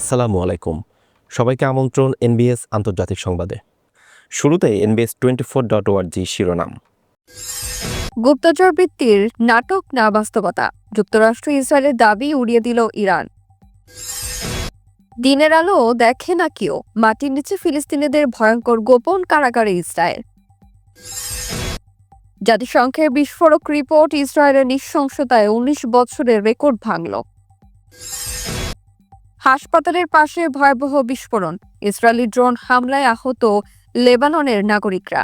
আসসালামু আলাইকুম। সবাইকে আমন্ত্রণ এনবিএস আন্তর্জাতিক সংবাদে। শুরুতে এনবিএস টোয়েন্টি ফোর ডট ওয়ার্জি শিরোনাম। গুপ্তচর বৃত্তির নাটক না বাস্তবতা, যুক্তরাষ্ট্র ইসরায়েলের দাবি উড়িয়ে দিল ইরান। দিনের আলো দেখে না কেউ, মাটির নিচে ফিলিস্তিনিদের ভয়ঙ্কর গোপন কারাগারে ইসরায়েল। জাতিসংঘের বিস্ফোরক রিপোর্ট ইসরায়েলের নৃশংসতায় উনিশ বছরের রেকর্ড ভাঙল। হাসপাতালের পাশে ভয়াবহ বিস্ফোরণ। ইসরায়েলি ড্রোন হামলায় আহত লেবাননের নাগরিকরা।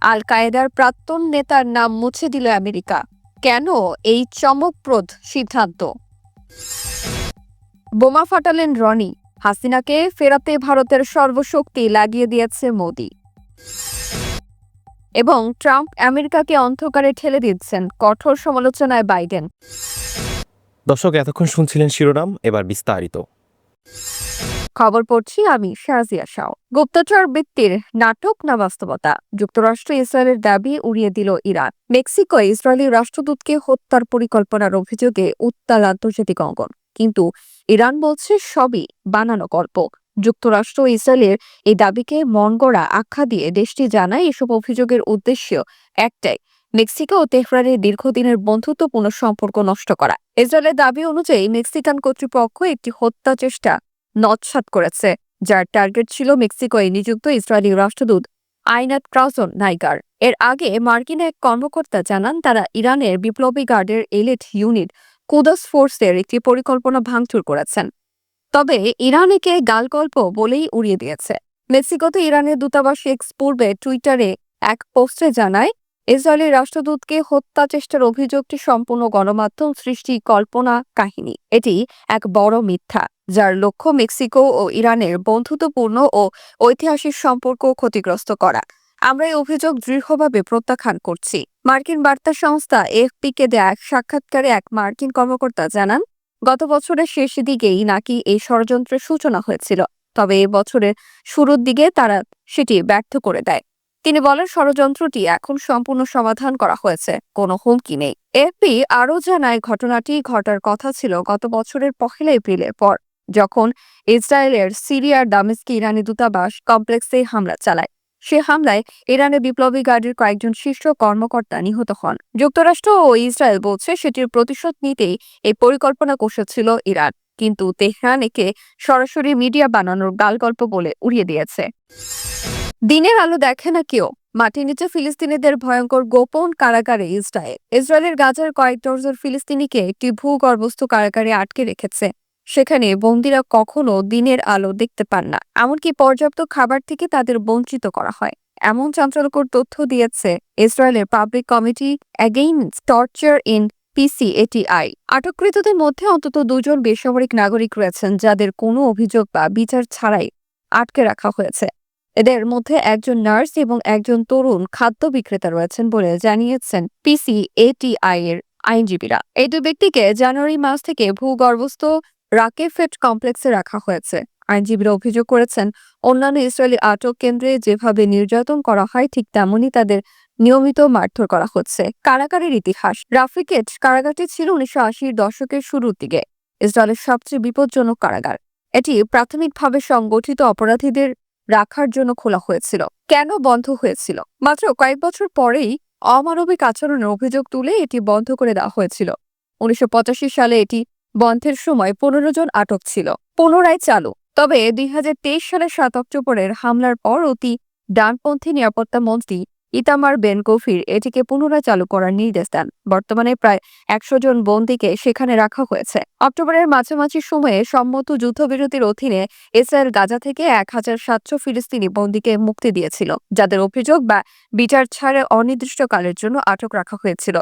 আল কায়েদার প্রাক্তন নেতার নাম মুছে দিল আমেরিকা। কেন এই চমকপ্রদ সিদ্ধান্ত? বোমা ফাটালেন রনি। হাসিনাকে ফেরাতে ভারতের সর্বশক্তি লাগিয়ে দিয়েছে মোদি। এবং ট্রাম্প আমেরিকাকে অন্ধকারে ঠেলে দিচ্ছেন, কঠোর সমালোচনায় বাইডেন। দর্শক, এতক্ষণ শুনছিলেন শিরোনাম, এবার বিস্তারিত। খবর পড়ছি আমি শাহজিয়া শাও গুপ্তচর বৃত্তির নাটক না বাস্তবতা? যুক্তরাষ্ট্র ইসরায়েলের দাবি উড়িয়ে দিল ইরান। মেক্সিকো ইসরায়েলি রাষ্ট্রদূতকে হত্যার পরিকল্পনার অভিযোগে উত্তাল আন্তর্জাতিক অঙ্গন। কিন্তু ইরান বলছে সবই বানানো গল্প। যুক্তরাষ্ট্র ইসরায়েলের এই দাবিকে মনগড়া আখ্যা দিয়ে দেশটি জানায় এসব অভিযোগের উদ্দেশ্য একটাই মেক্সিকো ও তেহরানের দীর্ঘদিনের বন্ধুত্বপূর্ণ সম্পর্ক নষ্ট করা। ইসরায়েলের দাবি অনুযায়ী মেক্সিকান কর্তৃপক্ষ একটি হত্যা চেষ্টা নৎসাত করেছে, যার টার্গেট ছিল মেক্সিকোয় নিযুক্ত ইসরায়েলি রাষ্ট্রদূত আইনাত ক্রাউজন নাইগার। এর আগে মার্কিন এক কর্মকর্তা জানান, তারা ইরানের বিপ্লবী গার্ডের এলিট ইউনিট কুদস ফোর্সের একটি পরিকল্পনা ভাঙচুর করেছেন। তবে ইরান একে গালগল্প বলেই উড়িয়ে দিয়েছে। মেক্সিকোতে ইরানের দূতাবাস এক্স পূর্বে টুইটারে এক পোস্টে জানায় ইসরায়েলের রাষ্ট্রদূতকে হত্যা চেষ্টার অভিযোগটি সম্পূর্ণ গণমাধ্যম সৃষ্টি কল্পনা কাহিনী। এটি এক বড় মিথ্যা, যার লক্ষ্য মেক্সিকো ও ইরানের বন্ধুত্বপূর্ণ ও ঐতিহাসিক সম্পর্ক ক্ষতিগ্রস্ত করা। আমরা এই অভিযোগ দৃঢ়ভাবে প্রত্যাখ্যান করছি। মার্কিন বার্তা সংস্থা এফপিকে দেয়া এক সাক্ষাৎকারে এক মার্কিন কর্মকর্তা জানান, গত বছরের শেষ দিকেই নাকি এই ষড়যন্ত্রের সূচনা হয়েছিল, তবে এ বছরের শুরুর দিকে তারা সেটি ব্যর্থ করে দেয়। তিনি বলেন, ষড়যন্ত্রটি এখন সম্পূর্ণ সমাধান করা হয়েছে, কোনো হুমকি নেই। এফপি আরও জানায়, ঘটনাটি ঘটার কথা ছিল গত বছরের পহেলা এপ্রিলের পর, যখন ইসরায়েলের সিরিয়ার দামেস্কি ইরানি দূতাবাস কমপ্লেক্সে হামলা চালায়। সে হামলায় ইরানের বিপ্লবী গার্ডের কয়েকজন শীর্ষ কর্মকর্তা নিহত হন। যুক্তরাষ্ট্র ও ইসরায়েল বলছে, সেটির প্রতিশোধ নিতেই এই পরিকল্পনা কষেছিল ইরান, কিন্তু তেহরান একে সরাসরি মিডিয়া বানানোর গালগল্প বলে উড়িয়ে দিয়েছে। দিনের আলো দেখে না কেউ। মাটির নিচে ফিলিস্তিনিদের ভয়ঙ্কর গোপন কারাগারে ইসরায়েল। ইসরায়েলের গাজার কয়েক ডজন ফিলিস্তিনিকে একটি ভূগর্ভস্থ কারাগারে আটকে রেখেছে। সেখানে বন্দিরা কখনো দিনের আলো দেখতে পান না। এমনকি পর্যাপ্ত খাবার থেকে তাদের বঞ্চিত করা হয়। এমন চাঞ্চল্যকর তথ্য দিয়েছে ইসরায়েলের public committee against torture in PCATI. আটককৃতদের মধ্যে অন্তত দুজন বেসামরিক নাগরিক রয়েছেন যাদের কোনো অভিযোগ বা বিচার ছাড়াই আটকে রাখা হয়েছে। এদের মধ্যে একজন নার্স এবং একজন তরুণ খাদ্য বিক্রেতা রয়েছেন বলে জানিয়েছেন পিসি এটিআই এর আইনজীবীরা। এই দুই ব্যক্তিকে জানুয়ারি মাস থেকে ভূগর্ভস্থ রাকেফেট কমপ্লেক্সে রাখা হয়েছে। আইনজীবীরা অভিযোগ করেছেন, অন্যান্য ইসরায়েলি আটক কেন্দ্রে যেভাবে নির্যাতন করা হয়, ঠিক তেমনই তাদের নিয়মিত মারধর করা হচ্ছে। কারাগারের ইতিহাস। রাফিকেট কারাগারটি ছিল উনিশশো আশির দশকের শুরুর দিকে, ইসরায়েলের সবচেয়ে বিপজ্জনক কারাগার। এটি প্রাথমিকভাবে সংগঠিত অপরাধীদের রাখার জন্য খোলা হয়েছিল। কেন বন্ধ হয়েছিল? মাত্র কয়েক বছর পরেই অমানবিক আচরণের অভিযোগ তুলে এটি বন্ধ করে দেওয়া হয়েছিল। উনিশশো পঁচাশি সালে এটি বন্ধের সময় পনেরো জন আটক ছিল। পুনরায় চালু। তবে দুই হাজার তেইশ সালের সাত অক্টোবরের হামলার পর অতি ডানপন্থী নিরাপত্তা মন্ত্রী ইতামার বেন গফির এটিকে পুনরায় চালু করার নির্দেশ দেন। বর্তমানে প্রায় একশো জন বন্দীকে সেখানে রাখা হয়েছে। অক্টোবরের মাঝামাঝি সময়ে সম্মত যুদ্ধবিরতির অধীনে ইসরায়েল গাজা থেকে এক হাজার সাতশো ফিলিস্তিনি বন্দীকে মুক্তি দিয়েছিল, যাদের অভিযোগ বা বিচার ছাড়ে অনির্দিষ্টকালের জন্য আটক রাখা হয়েছিল।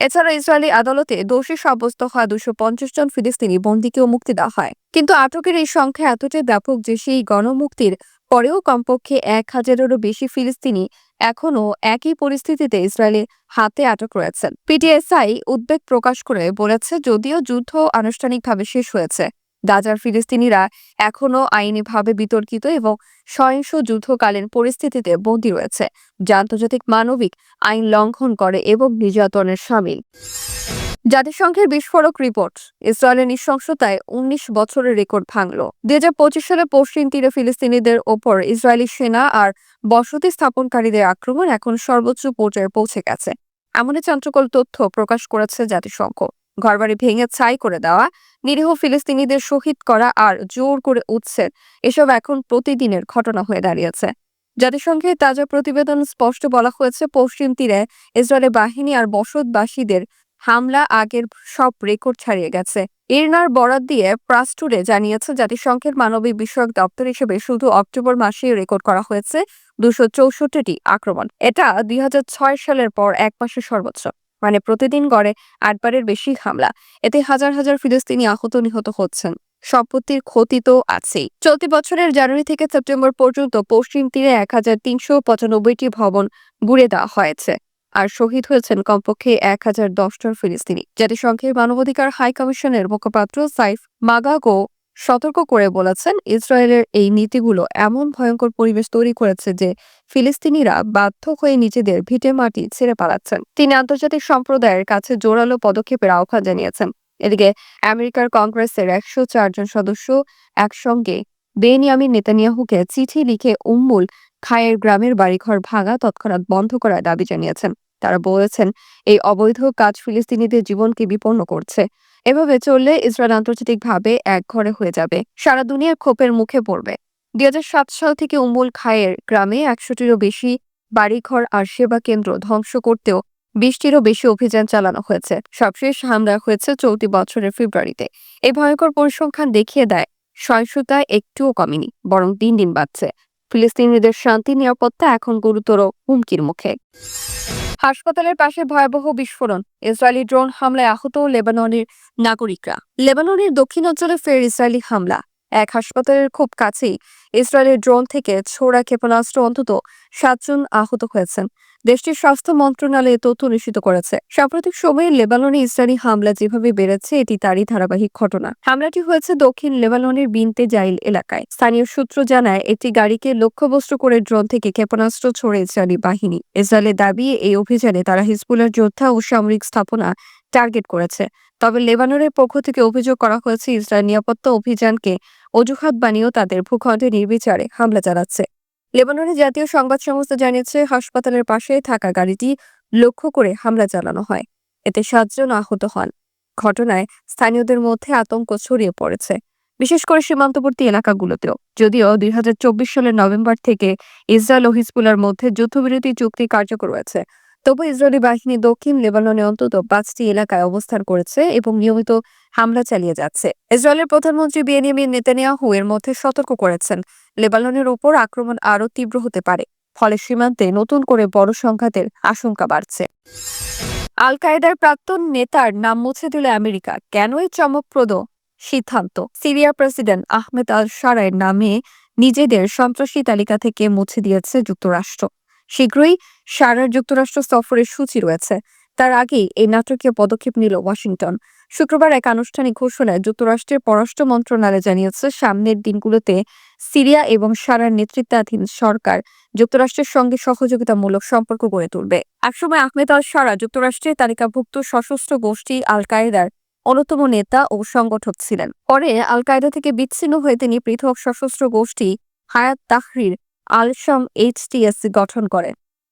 এছাড়া ইসরায়েলি আদালতে দোষী সাব্যস্ত হওয়া দুশো পঞ্চাশ জন ফিলিস্তিনি বন্দীকেও মুক্তি দেওয়া হয়। কিন্তু আটকের এই সংখ্যা এতটাই ব্যাপক যে সেই গণমুক্তির পরেও কমপক্ষে এক হাজারেরও বেশি ফিলিস্তিনি এখনও একই পরিস্থিতিতে ইসরায়েলের হাতে আটক রয়েছেন। পিটিএসআই উদ্বেগ প্রকাশ করে বলেছে, যদিও যুদ্ধ আনুষ্ঠানিকভাবে শেষ হয়েছে, গাজার ফিলিস্তিনিরা এখনও আইনিভাবে বিতর্কিত এবং সহিংস যুদ্ধকালীন পরিস্থিতিতে বন্দী রয়েছে। যা আন্তর্জাতিক মানবিক আইন লঙ্ঘন করে এবং নির্যাতনের সামিল। জাতিসংঘের বিস্ফোরক রিপোর্ট। ইসরায়েলের নৃশংসতায় উনিশ বছরের রেকর্ড ভাঙল। দুই হাজার পঁচিশ সালে পশ্চিম তীরে ফিলিস্তিনিদের ওপর ইসরায়েলি সেনা আর বসতি স্থাপনকারীদের আক্রমণ এখন সর্বোচ্চ পর্যায়ে পৌঁছে গেছে। এমনই চাঞ্চকল তথ্য প্রকাশ করেছে জাতিসংঘ। ঘরবাড়ি ভেঙে ছাই করে দেওয়া, নিরীহ ফিলিস্তিনিদের শহীদ করা আর জোর করে উচ্ছেদ এসব এখন প্রতিদিনের ঘটনা হয়ে দাঁড়িয়েছে। জাতিসংঘের তাজা প্রতিবেদন স্পষ্ট বলা হয়েছে, পশ্চিম তীরে ইসরায়েলের বাহিনী আর বসতবাসীদের হামলা আগের সব রেকর্ড ছাড়িয়ে গেছে। ইরনার বরাত দিয়ে প্রাস্টুরে জানিয়েছে জাতিসংঘের মানবিক বিষয়ক দপ্তর হিসেবে শুধু অক্টোবর মাসে রেকর্ড করা হয়েছে দুশো চৌষট্টিটি আক্রমণ। এটা দুই হাজার ছয় সালের পর এক মাসের সর্বোচ্চ মানে প্রতিদিন গড়ে আটবারের বেশি হামলা। এতে হাজার হাজার ফিলিস্তিনি আহত নিহত হচ্ছেন। সম্পত্তির ক্ষতি তো আছেই। চলতি বছরের জানুয়ারি থেকে সেপ্টেম্বর পর্যন্ত পশ্চিম তীরে এক হাজার তিনশো পঁচানব্বইটি ভবন গুড়ে দেওয়া হয়েছে। আর শহীদ হয়েছেন কমপক্ষে এক হাজার দশটার ফিলিস্তিনি। জাতিসংঘের মানবাধিকার হাই কমিশনের মুখপাত্র সাইফ মাগাগো সতর্ক করে বলেছেন, ইসরায়েলের এই নীতিগুলো এমন ভয়ঙ্কর পরিবেশ তৈরি করেছে যে ফিলিস্তিনিরা বাধ্য হয়ে নিজেদের ভিটে মাটি ছেড়ে পালাচ্ছেন। তিনি আন্তর্জাতিক সম্প্রদায়ের কাছে জোরালো পদক্ষেপের আহ্বান জানিয়েছেন। এদিকে আমেরিকার কংগ্রেসের একশো চারজন সদস্য একসঙ্গে বেনিয়ামিন নেতানিয়াহুকে চিঠি লিখে উম্মুল খায়ের গ্রামের বাড়িঘর ভাঙা তৎক্ষণাৎ বন্ধ করার দাবি জানিয়েছেন। তারা বলেছেন, এই অবৈধ কাজ ফিলিস্তিনিদের জীবনকে বিপন্ন করছে। এভাবে চললে ইসরায়েল আন্তর্জাতিকভাবে এক ঘরে হয়ে যাবে। সারা দুনিয়ার ক্ষোভের মুখে পড়বে। দুই সাল থেকে উম্মুল খায়ের গ্রামে একশোটিরও বেশি বাড়িঘর আর সেবা কেন্দ্র ধ্বংস করতেও বিশটিরও বেশি অভিযান চালানো হয়েছে। সবশেষ হামলা হয়েছে চলতি বছরের ফেব্রুয়ারিতে। এই ভয়ঙ্কর পরিসংখ্যান দেখিয়ে দেয়, সহিংসতা একটুও কমেনি, বরং দিন দিন বাড়ছে। ফিলিস্তিনিদের শান্তি, নিরাপত্তা এখন গুরুতর হুমকির মুখে। হাসপাতালের পাশে ভয়াবহ বিস্ফোরণ। ইসরায়েলি ড্রোন হামলায় আহত লেবাননের নাগরিকরা। লেবাননের দক্ষিণ অঞ্চলে ফের ইসরায়েলি হামলা। এক হাসপাতালের খুব কাছেই ইসরায়েলের ড্রোন থেকে ছোড়া ক্ষেপণাস্ত্র অন্তত সাতজন আহত হয়েছেন। দেশটির স্বাস্থ্য মন্ত্রণালয় তথ্য নিশ্চিত করেছে। সাম্প্রতিক সময়ে লেবাননে ইসরায়েলি হামলা যেভাবে বেড়েছে, এটি তারই ধারাবাহিক ঘটনা। হামলাটি হয়েছে দক্ষিণ লেবাননের বিনতে জাইল এলাকায়। স্থানীয় সূত্র জানায়, একটি গাড়িকে লক্ষ্যবস্তু করে ড্রোন থেকে ক্ষেপণাস্ত্র ছোড়ে ইসরায়েলি বাহিনী। ইসরায়েলের দাবি, এই অভিযানে তারা হিজবুলের যোদ্ধা ও সামরিক স্থাপনা টার্গেট করেছে। তবে লেবাননের পক্ষ থেকে অভিযোগ করা হয়েছে, ইসরায়েল নিরাপত্তা অভিযানকে অজুহাত বানিয়েও তাদের ভূখণ্ডে নির্বিচারে হামলা চালাচ্ছে। লেবাননের জাতীয় সংবাদ সংস্থা জানিয়েছে, হাসপাতালের পাশে থাকা গাড়িটি লক্ষ্য করে হামলা চালানো হয়। এতে সাতজন আহত হন। ঘটনায় স্থানীয়দের মধ্যে আতঙ্ক ছড়িয়ে পড়েছে। বিশেষ করে সীমান্তবর্তী এলাকাগুলোতেও। যদিও দুই হাজার চব্বিশ সালের নভেম্বর থেকে ইসরায়েল ও হিজবুলার মধ্যে যুদ্ধবিরতি চুক্তি কার্যকর রয়েছে তবু ইসরায়েলি বাহিনী দক্ষিণ লেবাননে অন্তত পাঁচটি এলাকায় অবস্থান করেছে এবং নিয়মিত হামলা চালিয়ে যাচ্ছে। ইসরায়েলের প্রধানমন্ত্রী বিয়েনিয়ামিন নেতানিয়াহু এর মধ্যে সতর্ক করেছেন, লেবাননের ওপর আক্রমণ আরও তীব্র হতে পারে, ফলে সীমান্তে নতুন করে বড় সংঘাতের আশঙ্কা বাড়ছে। আল কায়েদার প্রাক্তন নেতার নাম মুছে দিল আমেরিকা। কেনই চমকপ্রদ সিদ্ধান্ত? সিরিয়ার প্রেসিডেন্ট আহমেদ আল সারায়ের নামে নিজেদের সন্ত্রাসী তালিকা থেকে মুছে দিয়েছে যুক্তরাষ্ট্র। শীঘ্রই সারার যুক্তরাষ্ট্র সফরের সূচি রয়েছে। তার আগেই এই নাটকীয় পদক্ষেপ নিল ওয়াশিংটন। শুক্রবার এক আনুষ্ঠানিক ঘোষণায় যুক্তরাষ্ট্রের পররাষ্ট্র মন্ত্রণালয় জানিয়েছে, সামনের দিনগুলোতে সিরিয়া এবং সারার নেতৃত্বাধীন সরকার যুক্তরাষ্ট্রের সঙ্গে সহযোগিতামূলক সম্পর্ক গড়ে তুলবে। একসময় আহমেদ আল সারা যুক্তরাষ্ট্রের তালিকাভুক্ত সশস্ত্র গোষ্ঠী আল কায়েদার অন্যতম নেতা ও সংগঠক ছিলেন। পরে আল কায়েদা থেকে বিচ্ছিন্ন হয়ে তিনি পৃথক সশস্ত্র গোষ্ঠী হায়াত তাহরির আল শাম এইচটিএস গঠন করে।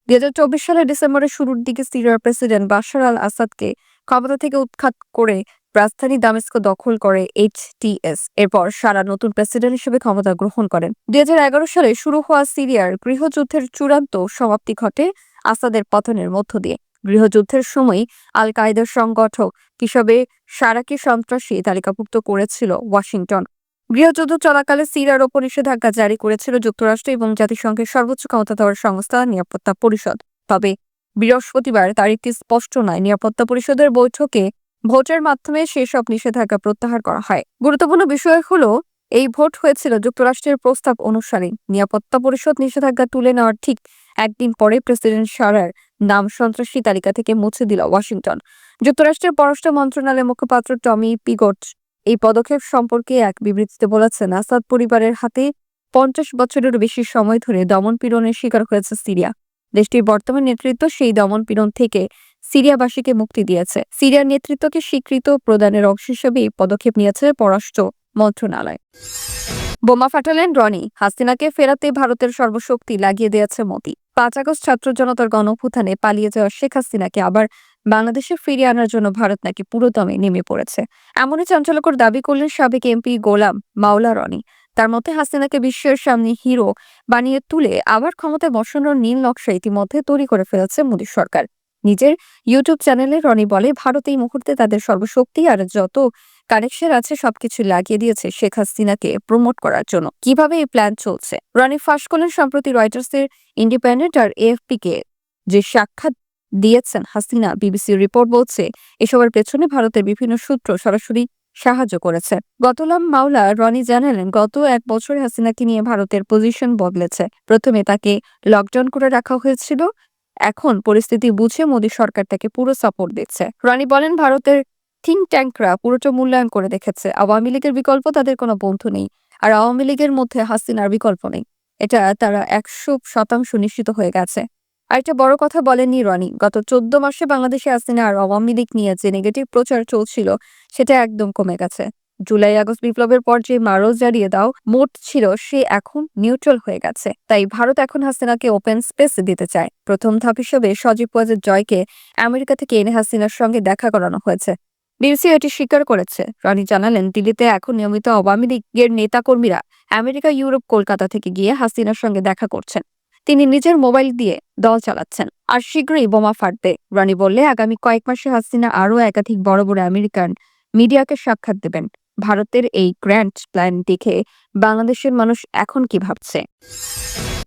দুই হাজার চব্বিশ সালের ডিসেম্বরের শুরুর দিকে সিরিয়ার প্রেসিডেন্ট বাশার আল আসাদকে ক্ষমতা থেকে উৎখাত করে রাজধানী দামেস্ক দখল করে এইচটিএস এরপর সারা নতুন প্রেসিডেন্ট হিসেবে ক্ষমতা গ্রহণ করেন। দুই হাজার এগারো সালে শুরু হওয়া সিরিয়ার গৃহযুদ্ধের চূড়ান্ত সমাপ্তি ঘটে আসাদের পতনের মধ্য দিয়ে। গৃহযুদ্ধের সময় আল কায়েদার সংগঠক হিসাবে সারাকে সন্ত্রাসী তালিকাভুক্ত করেছিল ওয়াশিংটন। গৃহযুদ্ধ চলাকালে সিরিয়ার ওপর নিষেধাজ্ঞা জারি করেছিল যুক্তরাষ্ট্র এবং জাতিসংঘের সর্বোচ্চ ক্ষমতাধর সংস্থা নিরাপত্তা পরিষদ। তবে বৃহস্পতিবার তারিখটি স্পষ্ট নয়, নিরাপত্তা পরিষদের বৈঠকে ভোটের মাধ্যমে সেসব নিষেধাজ্ঞা প্রত্যাহার করা হয়। গুরুত্বপূর্ণ বিষয় হলো, এই ভোট হয়েছিল যুক্তরাষ্ট্রের প্রস্তাব অনুসারে। নিরাপত্তা পরিষদ নিষেধাজ্ঞা তুলে নেওয়ার ঠিক একদিন পরে প্রেসিডেন্ট সারার নাম সন্ত্রাসী তালিকা থেকে মুছে দিল ওয়াশিংটন। যুক্তরাষ্ট্রের পররাষ্ট্র মন্ত্রণালয়ের মুখপাত্র টমি পিগট এই পদক্ষেপ সম্পর্কে এক বিবৃতিতে বলেছেন, আসাদ পরিবারের হাতে পঞ্চাশ বছরের বেশি সময় ধরে দমন পীড়নের শিকার হয়েছে সিরিয়া। দেশটির বর্তমান নেতৃত্ব সেই দমন পীড়ন থেকে সিরিয়াবাসীকে মুক্তি দিয়েছে। সিরিয়ার নেতৃত্বকে স্বীকৃত প্রদানের অংশ হিসেবে এই পদক্ষেপ নিয়েছে পররাষ্ট্র মন্ত্রণালয়। বোমা ফাটালেন রনি, হাসিনাকে ফেরাতে ভারতের সর্বশক্তি লাগিয়ে দিয়েছে মোদি। পাঁচ আগস্ট ছাত্র জনতার গণভূথানে পালিয়ে যাওয়া শেখ হাসিনাকে আবার বাংলাদেশে ফিরিয়ে আনার জন্য ভারত নাকি পুরোদমে নেমে পড়েছে। এমনই চাঞ্চল্যকর দাবি করলেন সাবেক এমপি গোলাম মাওলা রনি। তার মতে হাসিনাকে বিশ্বের সামনে হিরো বানিয়ে তুলে আবার ক্ষমতায় বসানোর নীল নকশা ইতিমধ্যে তৈরি করে ফেলেছে মোদী সরকার। নিজের ইউটিউব চ্যানেলে রনি বলে, ভারত এই মুহূর্তে তাদের সর্বশক্তি আর যত কানেকশন আছে সবকিছু লাগিয়ে দিয়েছে শেখ হাসিনাকে প্রমোট করার জন্য। কীভাবে এই প্ল্যান চলছে? রনি ফাঁস করলেন সম্প্রতি রয়টার্সের ইন্ডিপেন্ডেন্ট আর এএফপি কে যে সাক্ষাৎ দিয়েছেন হাসিনা বিবিসির রিপোর্ট বলছে, এসবের পেছনে ভারতের বিভিন্ন সূত্র সরাসরি সাহায্য করেছে। গতলাম মাওলা রনি জানালেন, গত এক বছরে হাসিনাকে নিয়ে ভারতের পজিশন বদলেছে। প্রথমে তাকে লকডাউন করে রাখা হয়েছিল, এখন পরিস্থিতি বুঝে মোদী সরকার তাকে পুরো সাপোর্ট দিচ্ছে। রনি বলেন, ভারতের থিঙ্ক ট্যাঙ্করা পুরোটা মূল্যায়ন করে দেখেছে। আওয়ামী লীগের বিকল্প তাদের কোনো বন্ধু নেই, আর আওয়ামী লীগের মধ্যে হাসিনার বিকল্প নেই। এটা তারা একশো শতাংশ নিশ্চিত হয়ে গেছে। আরেকটা বড় কথা বলেননি রনি। গত চোদ্দ মাসে বাংলাদেশে হাসিনা আর আওয়ামী লীগ নিয়ে যে নেগেটিভ প্রচার চলছিল, সেটা একদম কমে গেছে। জুলাই আগস্ট বিপ্লবের পর যে মারল জারিয়ে দাও, মোট ছিল সে এখন নিউট্রাল হয়ে গেছে। তাই ভারত এখন হাসিনাকে ওপেন স্পেস দিতে চায়। প্রথম ধাপ হিসেবে সজীব ওয়াজের জয়কে আমেরিকা থেকে এনে হাসিনার সঙ্গে দেখা করানো হয়েছে। বিবিসি এটি স্বীকার করেছে। রনি জানালেন, দিল্লিতে এখন নিয়মিত আওয়ামী লীগের নেতাকর্মীরা আমেরিকা, ইউরোপ, কলকাতা থেকে গিয়ে হাসিনার সঙ্গে দেখা করছেন। তিনি নিজের মোবাইল দিয়ে দল চালাচ্ছেন। আর শীঘ্রই বোমা ফাটবে, রনি বললে। আগামী কয়েক মাসে হাসিনা আরও একাধিক বড় বড় আমেরিকান মিডিয়াকে সাক্ষাৎ দেবেন। ভারতের এই গ্র্যান্ড প্ল্যান দেখে বাংলাদেশের মানুষ এখন কি ভাবছে?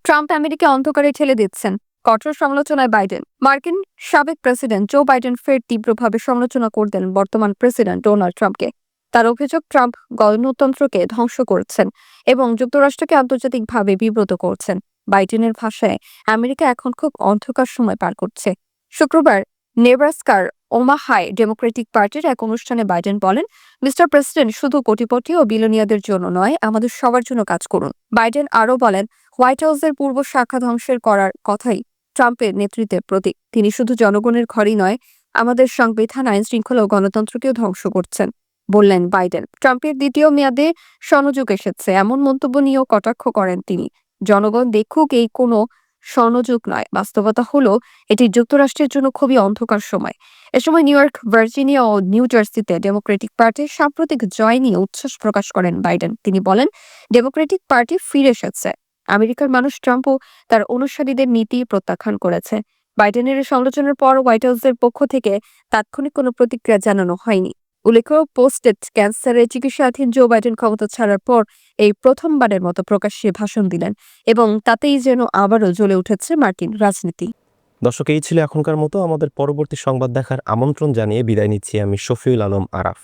ট্রাম্প আমেরিকা অন্ধকারে ঠেলে দিচ্ছেন। কঠোর সমালোচনায় বাইডেন। মার্কিন সাবেক প্রেসিডেন্ট জো বাইডেন ফের তীব্রভাবে সমালোচনা করলেন বর্তমান প্রেসিডেন্ট ডোনাল্ড ট্রাম্পকে। তার অভিযোগ, ট্রাম্প গণতন্ত্রকে ধ্বংস করছেন এবং যুক্তরাষ্ট্রকে আন্তর্জাতিকভাবে বিব্রত করছেন। বাইডেনের ভাষায় আমেরিকা এখন খুব অন্ধকার সময় পার করছে। শুক্রবার নেব্রাস্কার ওমাহায় ডেমোক্রেটিক পার্টির এক অনুষ্ঠানে বাইডেন বলেন, মিস্টার প্রেসিডেন্ট, শুধু কোটিপতি ও বিলোনিয়াদের জন্য নয়, আমাদের সবার জন্য কাজ করুন। বাইডেন আরও বলেন, হোয়াইট হাউসের পূর্ব শাখা ধ্বংসের করার কথাই ট্রাম্পের নেতৃত্বের প্রতীক। তিনি শুধু জনগণের ঘরই নয়, আমাদের সংবিধান আইন শৃঙ্খলা ও গণতন্ত্রকেও ধ্বংস করছেন, বললেন বাইডেন। ট্রাম্পের দ্বিতীয় মেয়াদে সনযোগ এসেছে, এমন মন্তব্য নিয়েও কটাক্ষ করেন তিনি। জনগণ দেখুক এই কোনো স্বর্ণযুগ নয়। বাস্তবতা হলো, এটি যুক্তরাষ্ট্রের জন্য খুবই অন্ধকার সময়। এ সময় নিউ ইয়র্ক, ভার্জিনিয়া ও নিউ জার্সিতে ডেমোক্রেটিক পার্টির সাম্প্রতিক জয় নিয়ে উচ্ছ্বাস প্রকাশ করেন বাইডেন। তিনি বলেন, ডেমোক্রেটিক পার্টি ফিরে এসেছে। আমেরিকার মানুষ ট্রাম্পও তার অনুসারীদের নীতি প্রত্যাখ্যান করেছে। বাইডেনের সমালোচনার পর হোয়াইট হাউসের পক্ষ থেকে তাৎক্ষণিক কোনো প্রতিক্রিয়া জানানো হয়নি। উল্লেখ্য, পোস্টেড ক্যান্সারের চিকিৎসাধীন জো বাইডেন ক্ষমতা ছাড়ার পর এই প্রথমবারের মতো প্রকাশ্যে ভাষণ দিলেন এবং তাতেই যেন আবারও জ্বলে উঠেছে মার্কিন রাজনীতি। দর্শক, এই ছিল এখনকার মতো। আমাদের পরবর্তী সংবাদ দেখার আমন্ত্রণ জানিয়ে বিদায় নিচ্ছি আমি শফিউল আলম আরাফ।